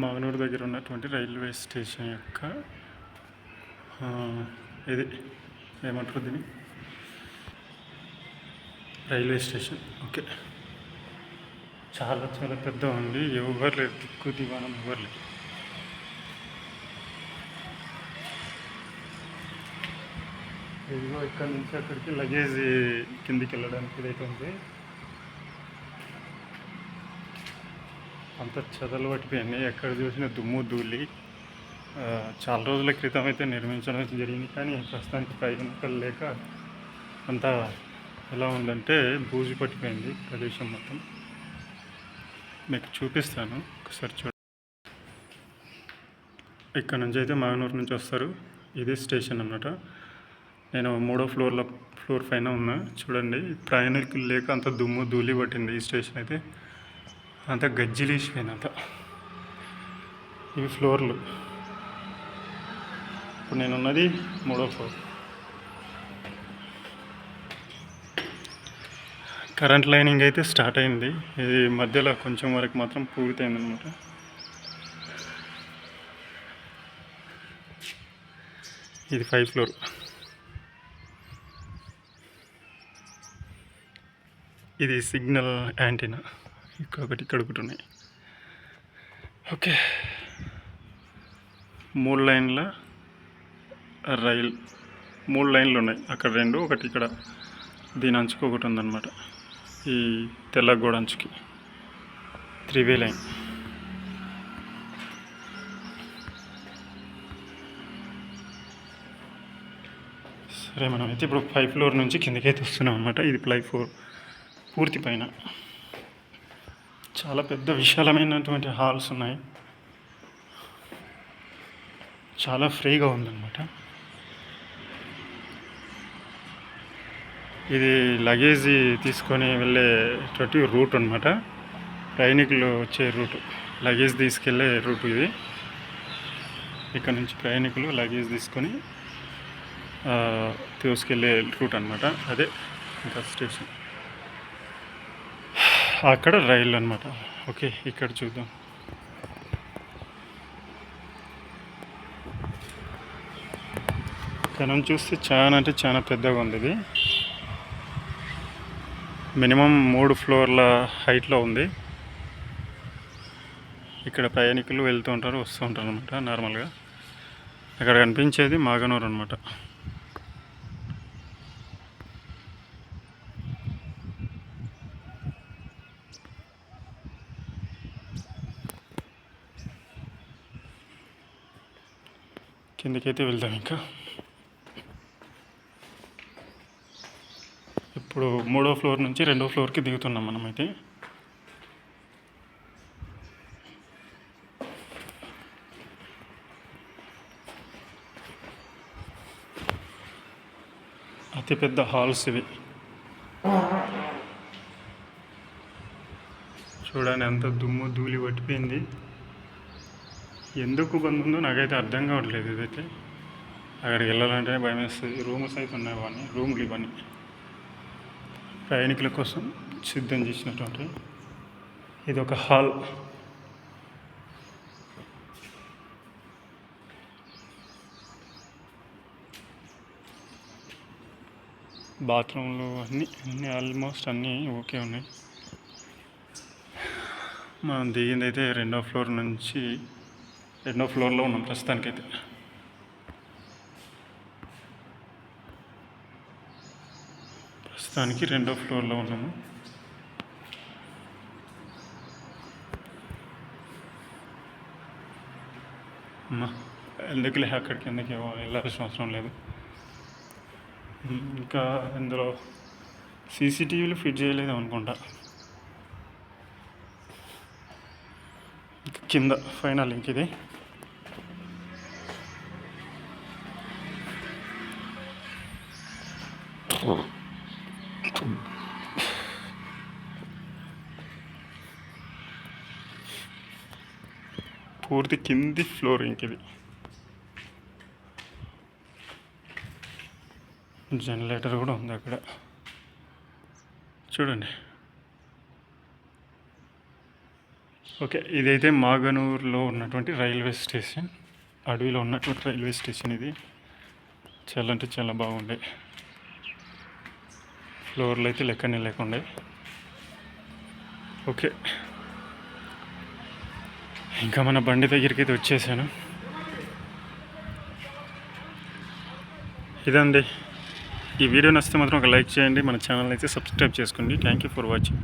మాగనూరు దగ్గర ఉన్నటువంటి railway station యొక్క ఇది ఏమంటారు దీన్ని? Railway station okay. చాలా చాలా పెద్ద ఉంది ఎవరు లేదు దిక్కు దివాణం ఎవరు లేదు ఇదిగో ఇక్కడ నుంచి అక్కడికి లగేజ్ కిందికి వెళ్ళడానికి ఇదైతే ఉంది. అంత చెదలు పట్టిపోయింది ఎక్కడ చూసినా దుమ్ము ధూళి. చాలా రోజుల క్రితం అయితే నిర్మించడం అయితే జరిగింది. కానీ ప్రస్తుతానికి ప్రయోజనం లేక అంతా ఎలా ఉందంటే బూజు పట్టిపోయింది ప్రదేశం మొత్తం. మీకు చూపిస్తాను. ఒకసారి చూడ. ఇక్కడ నుంచి అయితే మాగనూరు నుంచి వస్తారు. ఇదే స్టేషన్ అన్నమాట. నేను మూడో ఫ్లోర్లో ఫ్లోర్ పైన ఉన్నా. చూడండి. ప్రయాణికులు లేక అంత దుమ్ము ధూళి పట్టింది ఈ స్టేషన్ అయితే. అంత గజ్జిలేసిపోయింది ఇవి ఫ్లోర్లు. ఇప్పుడు నేను ఉన్నది మూడో ఫ్లోర్. కరెంట్ లైనింగ్ అయితే స్టార్ట్ అయింది. ఇది మధ్యలో కొంచెం వరకు మాత్రం పూర్తయింది అనమాట ఇది ఫైవ్ ఫ్లోర్. ఇది సిగ్నల్ యాంటీనా. ఇక్కడ ఒకటి ఇక్కడ ఒకటి ఉన్నాయి. ఓకే. మూడు లైన్ల రైల్ మూడు లైన్లు ఉన్నాయి. అక్కడ రెండు ఒకటి ఇక్కడ దీని అంచుకు ఒకటి ఉందన్నమాట. ఈ తెల్ల గోడ అంచుకి. త్రివే లైన్. సరే మనం అయితే ఇప్పుడు ఫైవ్ ఫ్లోర్ నుంచి కిందకైతే వస్తున్నాం అనమాట ఇది ఫ్లై ఫ్లోర్. పూర్తి పైన. చాలా పెద్ద విశాలమైనటువంటి హాల్స్ ఉన్నాయి. చాలా ఫ్రీగా ఉందన్నమాట. ఇది లగేజ్ తీసుకొని వెళ్ళేటటువంటి రూట్ అనమాట ప్రయాణికులు వచ్చే రూట్. లగేజ్ తీసుకెళ్ళే రూట్ ఇది. ఇక్కడ నుంచి ప్రయాణికులు లగేజ్ తీసుకొని తీసుకెళ్ళే రూట్ అనమాట అదే ఇంకా స్టేషన్. అక్కడ రైలు అనమాట ఓకే ఇక్కడ చూద్దాం. ఇక్కడ చూస్తే చాలా అంటే చాలా పెద్దగా ఉంది ఇది. మినిమం మూడు ఫ్లోర్ల హైట్లో ఉంది. ఇక్కడ ప్రయాణికులు వెళ్తూ ఉంటారు వస్తూ ఉంటారు అనమాట నార్మల్గా. అక్కడ కనిపించేది మాగనూరు అనమాట కిందకైతే వెళ్దాం ఇంకా. ఇప్పుడు మూడో ఫ్లోర్ నుంచి రెండో ఫ్లోర్కి దిగుతున్నాం మనమైతే. అతిపెద్ద హాల్స్ ఇవి. చూడండి ఎంత దుమ్ము ధూళి పట్టిపోయింది. ఎందుకు బంద్ ఉందో నాకైతే అర్థం కావట్లేదు ఇదైతే. అక్కడికి వెళ్ళాలంటే భయం వేస్తుంది. రూమ్స్ అయితే ఉన్నాయి వాడిని రూమ్లు ఇవన్నీ. ప్రయాణికుల కోసం సిద్ధం చేసినటువంటి ఇది ఒక హాల్. బాత్రూంలో అన్నీ అన్నీ ఆల్మోస్ట్ అన్నీ ఓకే ఉన్నాయి. మనం దిగింది అయితే రెండో ఫ్లోర్ నుంచి రెండో ఫ్లోర్లో ఉన్నాం ప్రస్తుతానికైతే ప్రస్తుతానికి రెండో ఫ్లోర్లో ఉన్నాము. అమ్మా ఎందుకులే అక్కడికి? ఎందుకు వెళ్ళాల్సిన అవసరం లేదు. ఇంకా ఇందులో సీసీటీవీలు ఫిట్ చేయలేదు అనుకుంటా కింద ఫైనల్ లింక్ ఇది. పూర్తి కింది ఫ్లోర్ ఇంక ఇది. జనరేటర్ కూడా ఉంది అక్కడ. చూడండి. ఓకే ఇదైతే మాగనూరులో ఉన్నటువంటి రైల్వే స్టేషన్. అడవిలో ఉన్నటువంటి రైల్వే స్టేషన్ ఇది. చాలా అంటే చాలా బాగుండే. ఫ్లోర్లు అయితే లెక్కనే లేకుండే. ఓకే. ఇంకా మన బండి దగ్గరికి అయితే వచ్చేసాను. ఇదండి. ఈ వీడియో నచ్చితే మాత్రం ఒక లైక్ చేయండి. మన ఛానల్ అయితే సబ్స్క్రైబ్ చేసుకోండి. Thank you for watching